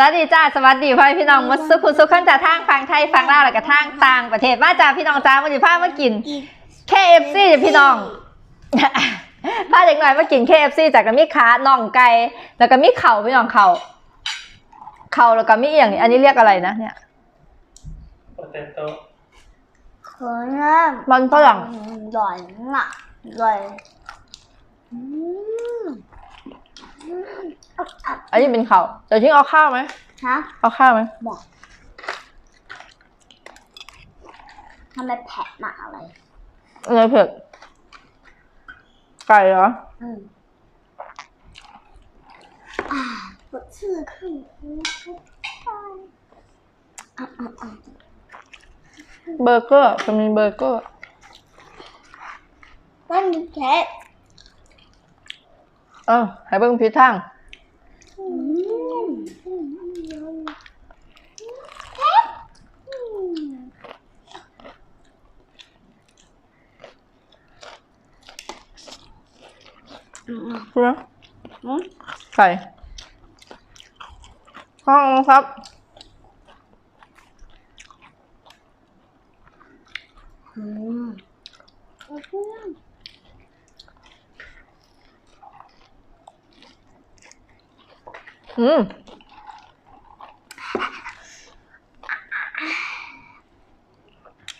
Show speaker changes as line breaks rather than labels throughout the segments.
สวัสดีจ้าสวัสดีพ่อพี่น้องมัสุขุสุขันจากทางฟังไทยฟังลาวแล้วก็ทางต่างประเทศมาจ้าพี่น้องจ้ามาภาพเมื่อกิน KFC พี่น้องพาเด็กหน่อยมากิน KFC จากกรมิค้าน่องไก่แล้วก็มิเข่าพี่น้องเข่าเข่าแล้วก็มีอย่างนี้อันนี้เรียกอะไรนะเนี่ย
โปเตโต้
มันฝรั่ง
หล่อยน่ะหล่
อย อันนี้เป็นข้าวเดี๋ยวทิ้งเอาข้าวไหม
ฮะ
เอาข้าวไหม
บอกทำไมแผลหมาอะไร
อะไรเผ็ดไก่เหรอ
อืมอ่าสดชื่นขึ้
เบอร์เกอร์จะมีเบอร์เกอร์
นั่นมีแคท
เออให้เบิ้งพิทัง ใช่ไหมไก่ห้องครับ
อืม
อืม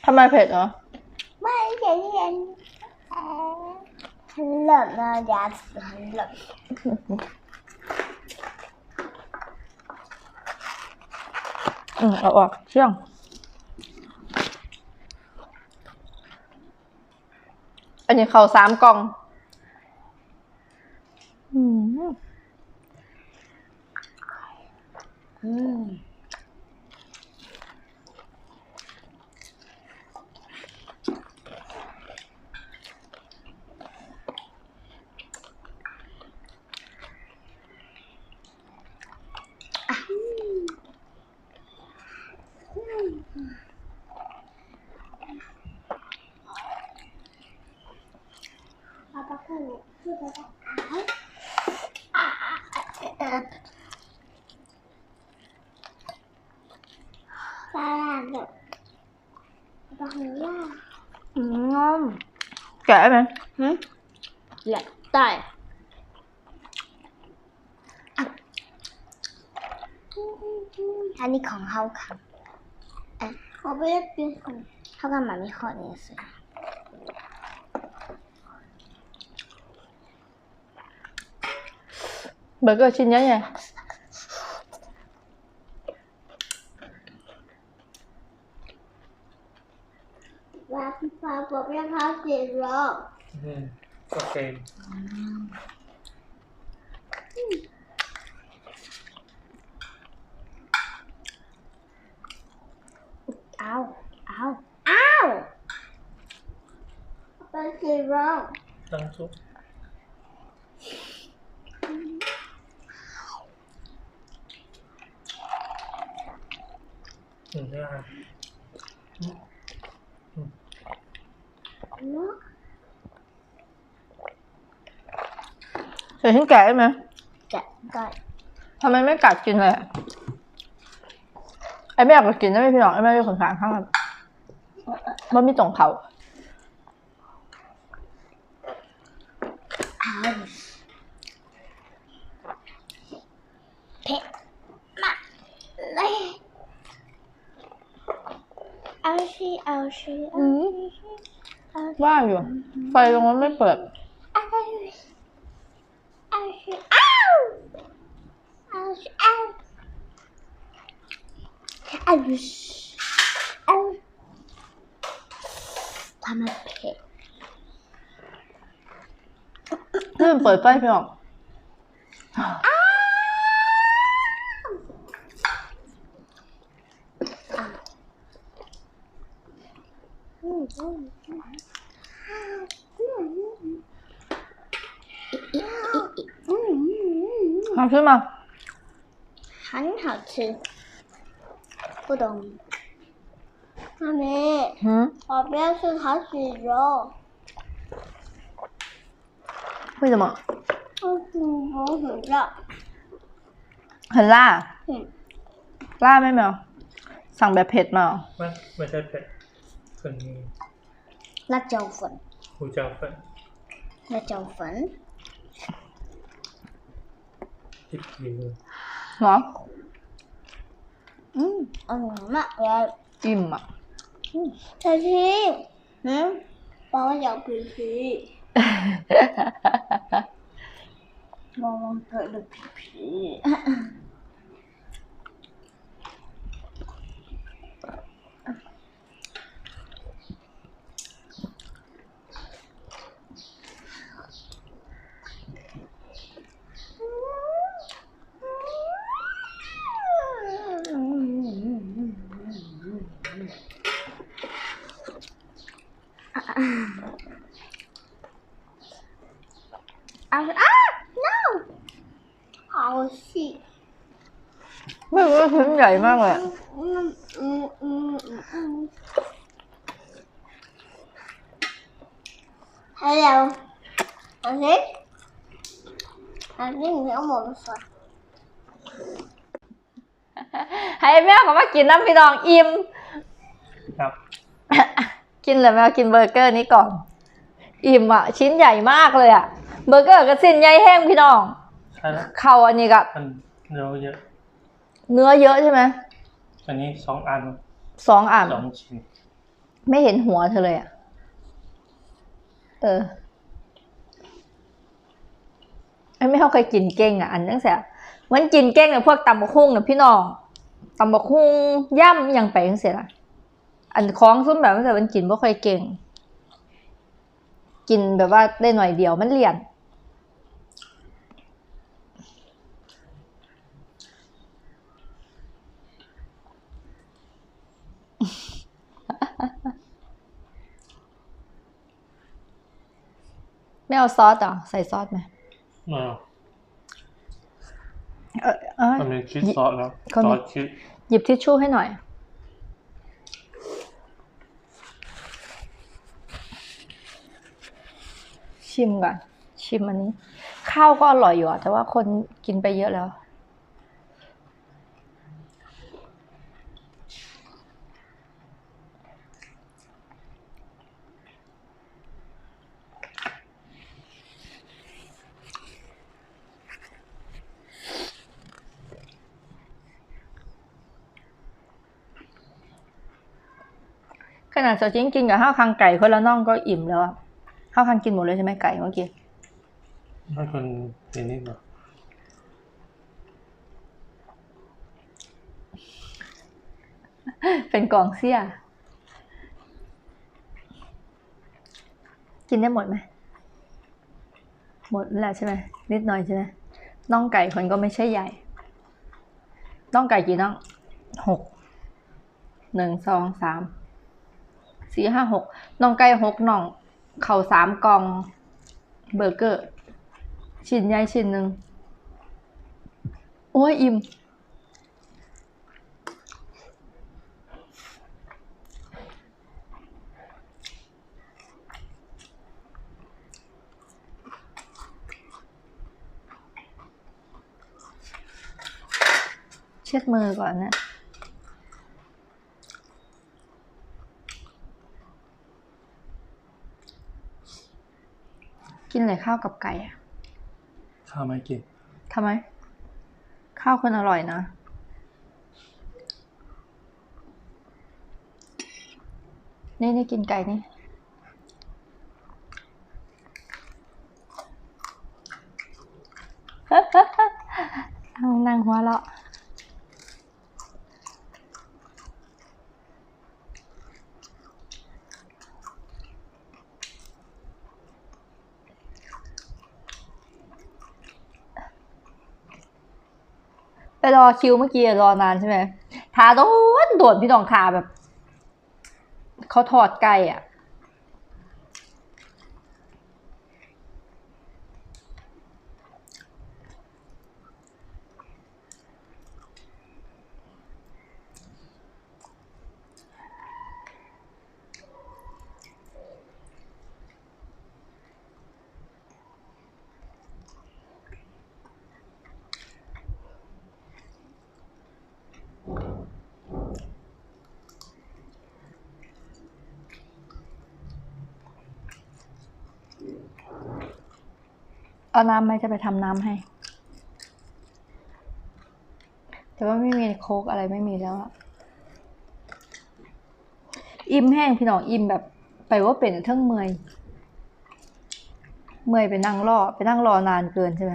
ทำไมเผ็ดเหรอ
ไม่เผ็ดเผ็ดขนมนะยาสขนม
อืมเอาออกเชื่องอันนี้เขาสามกล่อง อืม
แกะ
ไหม
หืมแหละได้อะอันนี้ของ เขาค่ะอะเขาไม่ได้เป็นของ เขากับหมามีข้อนี้สิ
เบอร์เกอร์ชิ้นใหญ่ไง
ว่าพี่ฟ้าบอกให้เขาเสียรอบ
อืมโอเค
เอาเอาเอาเป็นเสียรอบ
ตั้งซุปอืมได้
เนาะ
เดี๋ยวฉันแกะได้ไหม
แกะได้
ทำไมไม่กัดกินเลยอะไอ้แม่อยากจะกินนะไม่พี่น้องไอ้แม่อยู่ข้างๆข้างมันมันมีตรงเขา
เอาเผ็ดมากเลยเอาสิเอาสิเอาสิ
ว่าอยู่ ไฟตรงนั้นไม่เปิด
เอาสิเอาสิเอาเอาสิเอาเอาสิเอาทำไมเผ็ด
นี่มเปิดไฟพี่อง
อืมอืมอืมอืมอื ม
เอาขึ้นมา
很好吃。不懂。妈咪，
หืม
我不要吃烤血肉，
ไม่จะมา
我主播很热。
ฮันล่า
嗯，
ล่าดไหม่แมวสั่งแบบเผ็ดมาเหรอ
ไม่ไม่ใช่เผ็ดคนนี้
辣椒粉，
หูเจ้าเผ็ด
辣椒粉， 와. 음, 엄마, 왜? 임마. 다시. 응? 먹어 옆이지.
먹으면 그 옆이지. ใหญ่มากเลยฮัล
โหลอันนี้อันนี้เนื้หมดสด
ให้แมวเขามากินน้ำพี่นองอิ่ม
ครับ
กินเลยแมวกินเบอร์เกอร์นี้ก่อน อิ่มอะ ชิ้นใหญ่มากเลยอะ เบอร์เกอร์ก็สิ้นใหญ่แห้งพี่นอง เข่าอันนี้กั
บอันเยอะ
เนื้อเยอะใช่ไหม
อันนี้สองอัน
สองอ่าน
สองชิ้น
ไม่เห็นหัวเธอเลยอะ เออไอ้ไม่เขาเคยกินเก้งอะ อันตั้งแต่มันกินเก้งเนี่ยพวกตำบะคุ้งเนี่ยพี่น้องตำบะคุ้งย่ำยังไปตั้งเสียละอันคล้องซุ้มแบบตั้งแต่มันกินไม่ค่อยเก่ง กินแบบว่าได้หน่อยเดียวมันเลี่ยน ไม่เอาซอสเหรอใส่ซอสไหม
เออ
เออเออ
มันมีชีสซอสแล้ว
เขา
ซ
มี
อสชีส
หยิบทิชชู่ให้หน่อย ชิมก่อน ชิมอันนี้ ข้าวก็อร่อยอยู่อะแต่ว่าคนกินไปเยอะแล้ว นาดเสาจิ้งกินกับข้าวคังไก่คนละน่องก็อิ่มแล้วอะข้าวคังกินหมดเลยใช่ไหมไก่เมื่อกี้
ให้คนกินนิดหน่อย
เป็นกองเสี้ย กินได้หมดไหม หมดแล้วใช่ไหมนิดหน่อยใช่ไหมน่องไก่คนก็ไม่ใช่ใหญ่น่องไก่กี่น่องหกหนึ่งสองสาม สี่ห้าหกน่องไก่หกน่อง เข่าสามกอง เบอร์เกอร์ ชิ้นใหญ่ชิ้นหนึ่งโอ้ยอิ่มเช็ดมือก่อนนะ กินเลยข้าวกับไก่อะ
ข้าวไม่กิน
ทำไม ข้าวคนอร่อยนะ นี่นี่กินไก่นี่นั่งนั่งหัวเราะ รอคิวเมื่อกี้รอนานใช่ไหมทาโดนโดนพี่น้องทาแบบเขาถอดไก่อะ เอาน้ำไหมจะไปทำน้ำให้ แต่ว่าไม่มีโค้กอะไรไม่มีแล้วอะอิ่มแห้งพี่น้องอิ่มแบบไปว่าเป็นเทั้งเมยเมยไปนั่งรอไปนั่งรอนานเกินใช่ไหม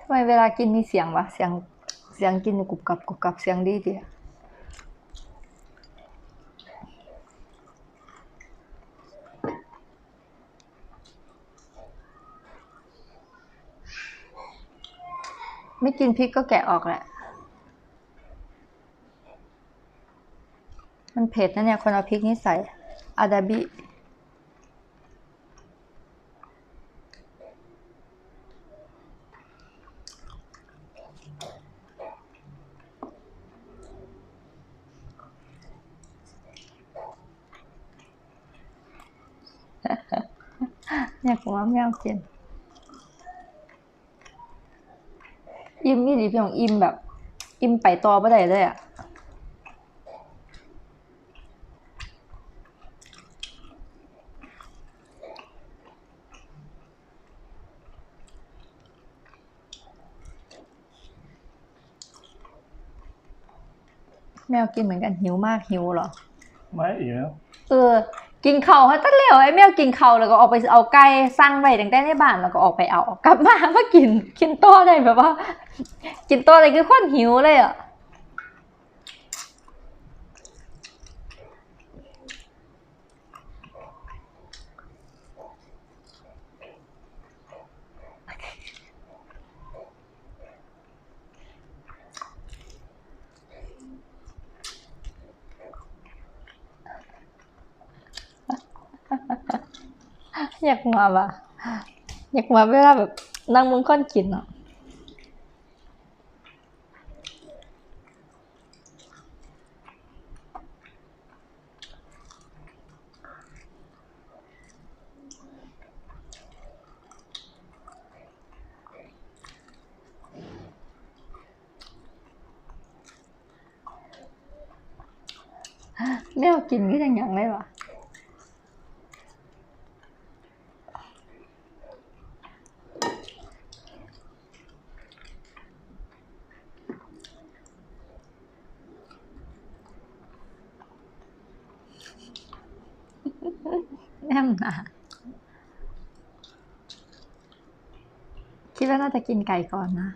ทำไมเวลากินมีเสียงวะเสียงเสียงกินกรุบกรับกรุบกรับเสียงดีดีอะ กินพริกก็แกะออกแหละ มันเผ็ดนะเนี่ย คนเอาพริกนี่ใส่อาดาบิเนี่ยผมว่าแมวกิน อิ่มนี่ดิพี่ของอิ่มแบบ อิ่มไปต่อไม่ได้เลยอะแมวกินเหมือนกันหิวมากหิวเหรอ
ไม่อีกแล้ว
เออ กินเข่าเขาตั้งเหลวไอ้แมวกินเข่าแล้วก็ออกไปเอาไก่สร้างไว้ตั้งแต่ในบ้านแล้วก็ออกไปเอากลับมามากินกินตัวได้แบบว่า กินตัวอะไรคือคนหิวเลยอะ อยากมาปะอยากมาเวลาแบบนั่งมึงก้อนกินอะแมวกินก็ยังยังเลยวะ แน่มนะคิดว่าจะกินไก่ก่อนนะ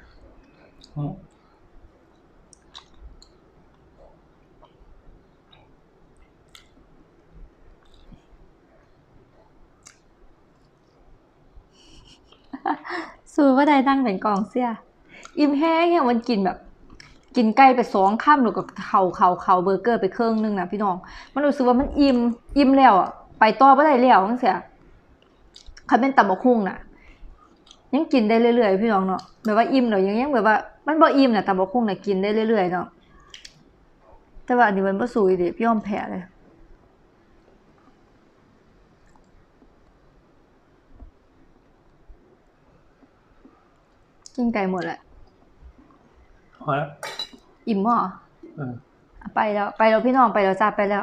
สูว่าได้นั่งเป็นกองเสีย อิ่มแห้งเนี่ยมันกินแบบ กินไก่ไปสองข้ามหรือกับเข่าเข่าเข่าเบอร์เกอร์ไปเครื่องนึงนะพี่น้อง มันรู้สึกว่ามันอิ่ม อิ่มแล้วอะ ไปต่อไม่ได้แล้วจังเสียเขาเป็นตับกหุ่งน่ะ ยังกินได้เรื่อยๆพี่น้องเนาะแบบว่าอิ่มเนาะยังยังแบบว่ามันบ่อิ่มน่ะตับกหุ่งน่ะกินได้เรื่อยๆเนาะแต่ว่าอันนี้มันบ่สูยดิพี่ยอมแพ้เลยกินไก่หมดแหละ
พอแล้ว
อิ่มเหรอ
เออ
ไปแล้ว ไปแล้วพี่น้องไปแล้วจ้าไปแล้ว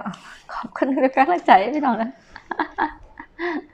ขอบคุณทุกกำลังใจให้พี่น้องนะ